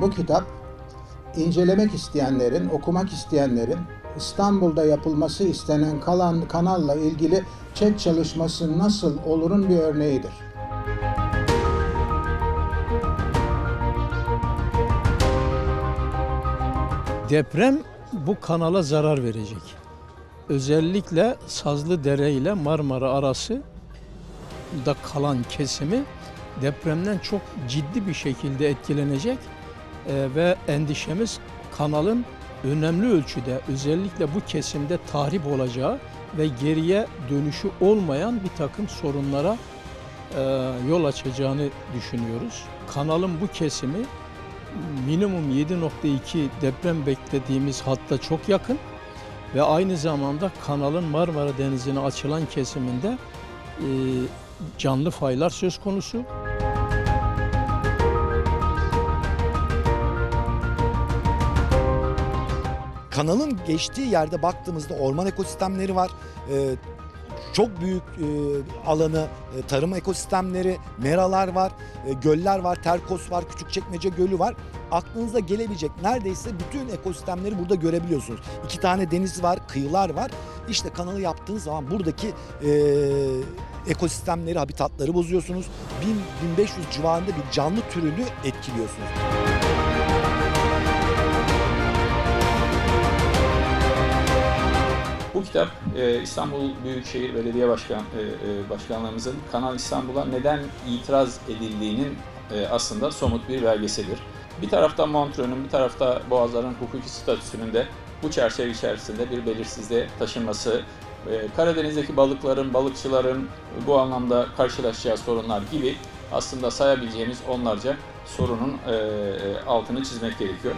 bu kitap incelemek isteyenlerin, okumak isteyenlerin İstanbul'da yapılması istenen kalan kanalla ilgili çet çalışması nasıl olurun bir örneğidir. Deprem bu kanala zarar verecek. Özellikle Sazlıdere ile Marmara arası da kalan kesimi depremden çok ciddi bir şekilde etkilenecek Ee, ve endişemiz kanalın önemli ölçüde özellikle bu kesimde tahrip olacağı ve geriye dönüşü olmayan bir takım sorunlara e, yol açacağını düşünüyoruz. Kanalın bu kesimi minimum 7.2 deprem beklediğimiz hatta çok yakın ve aynı zamanda kanalın Marmara Denizi'ne açılan kesiminde e, canlı faylar söz konusu. Kanalın geçtiği yerde baktığımızda orman ekosistemleri var. Ee, çok büyük e, alanı e, tarım ekosistemleri, meralar var, e, göller var, Terkos var, Küçükçekmece Gölü var. Aklınıza gelebilecek neredeyse bütün ekosistemleri burada görebiliyorsunuz. İki tane deniz var, kıyılar var. İşte kanalı yaptığınız zaman buradaki e, ekosistemleri, habitatları bozuyorsunuz. 1000-1500 civarında bir canlı türünü etkiliyorsunuz. Kitap e, İstanbul Büyükşehir Belediye Başkan e, e, Başkanlığımızın Kanal İstanbul'a neden itiraz edildiğinin e, aslında somut bir belgesidir. Bir tarafta Montreux'un, bir tarafta Boğazların hukuki statüsünün de bu çerçeve içerisinde bir belirsizliğe taşınması, e, Karadeniz'deki balıkların, balıkçıların bu anlamda karşılaşacağı sorunlar gibi aslında sayabileceğimiz onlarca sorunun e, e, altını çizmek gerekiyor.